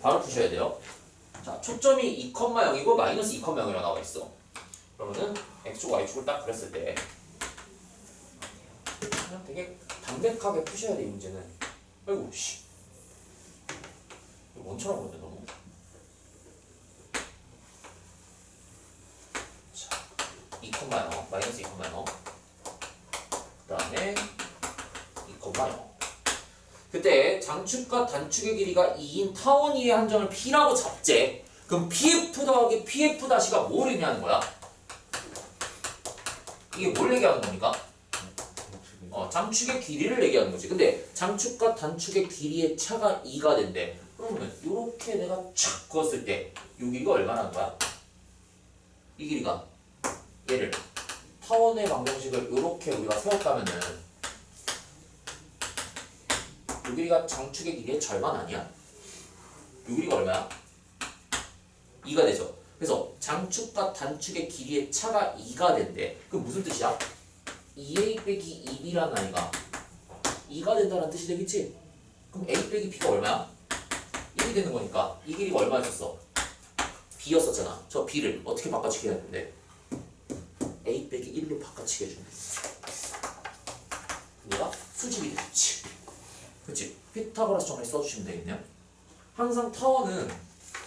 바로 푸셔야 돼요. 자, 초점이 2,0이고 마이너스 2,0이라고 나와 있어. 그러면은 x축, y축을 딱 그렸을 때 그냥 되게 담백하게 푸셔야 돼, 이 문제는. 아이고, 씨. 원처럼 보는데 너무. 자, 2,0, 마이너스 2,0. 그 다음에 2,0. 그때 장축과 단축의 길이가 2인 타원이의 한정을 P라고 잡재. 그럼 PF 더하기 PF 다시가 뭘 의미하는 거야? 이게 뭘 얘기하는 겁니까? 어, 장축의 길이를 얘기하는 거지. 근데 장축과 단축의 길이의 차가 2가 된대. 그러면 이렇게 내가 촥 그었을 때이 길이가 얼마나 하는 거야? 이 길이가 얘를 타원의 방정식을 이렇게 우리가 세웠다면은 이 길이가 장축의 길이의 절반 아니야? 이 길이가 얼마야? 2가 되죠. 그래서 장축과 단축의 길이의 차가 2가 된대. 그럼 무슨 뜻이야? 2a 빼기 2b라는 아이가 2가 된다는 뜻이 되겠지? 그럼 a 빼기 b가 얼마야? 1이 되는 거니까 이 길이가 얼마였었어? b였었잖아. 저 b를 어떻게 바꿔치기 했는데 a 빼기 1로 바꿔치기 해주면 얘가 수직이 되겠지. 피타고라스 정리 써주시면 되겠네요. 항상 타원은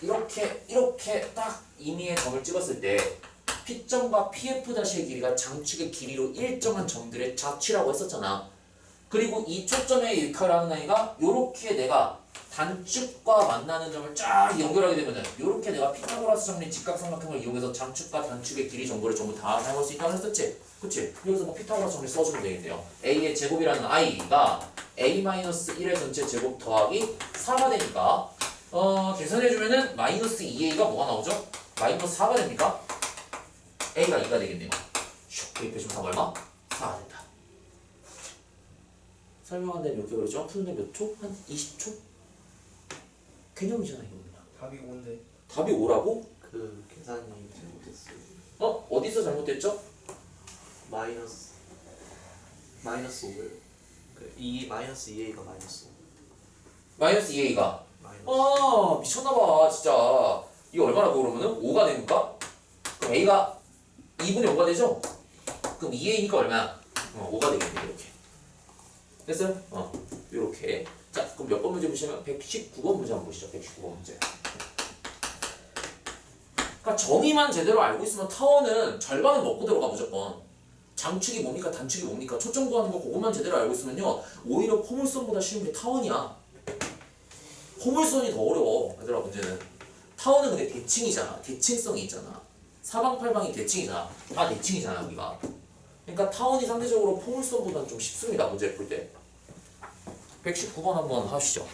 이렇게 이렇게 딱 임의의 점을 찍었을 때 P점과 PF-의 길이가 장축의 길이로 일정한 점들의 자취라고 했었잖아. 그리고 이 초점의 일카라는 아이가 이렇게 내가 단축과 만나는 점을 쫙 연결하게 되면은 이렇게 내가 피타고라스 정리 직각삼각형을 이용해서 장축과 단축의 길이 정보를 전부 다 사용할 수 있다고 했었지. 그치? 여기서 뭐 피타고라스 정리 써주면 되겠네요. a의 제곱이라는 i가 a-1의 전체 제곱 더하기 4가 되니까 어, 계산해주면은 마이너스 2a가 뭐가 나오죠? 마이너스 4가 됩니까? a가 2가 되겠네요. 슉 대입해주면 4 얼마? 4가 된다. 설명한 데는 이렇게 그러죠? 푸는데 몇 초? 한 20초? 개념이잖아 이거 그냥. 답이 온데 답이 5라고? 그 계산이 잘못됐어요. 어? 어디서 잘못됐죠? 마이너스 마이너스 5를 그 2 마이너스 2a가 마이너스 5 마이너스 2a가? 마이너스 아 미쳤나봐 진짜. 이거 얼마라고 그러면은? 5가 되니까? 그럼 a가 2분의 5가 되죠? 그럼 2a니까 얼마야? 어 5가 되겠네 이렇게. 됐어요? 어 이렇게. 자 그럼 몇 번 문제 보시면? 119번 문제 한번 보시죠 119번 문제. 그러니까 정의만 제대로 알고 있으면 타원은 절반은 먹고 들어가 무조건 장축이 뭡니까 단축이 뭡니까? 초점 구하는 거 그것만 제대로 알고 있으면요 오히려 포물선보다 쉬운 게 타원이야. 포물선이 더 어려워 얘들아 문제는. 타원은 근데 대칭이잖아. 대칭성이 있잖아. 사방팔방이 대칭이잖아. 다 대칭이잖아 우리가. 그러니까 타원이 상대적으로 포물선보다는 좀 쉽습니다 문제 풀 때. 119번 한번 하시죠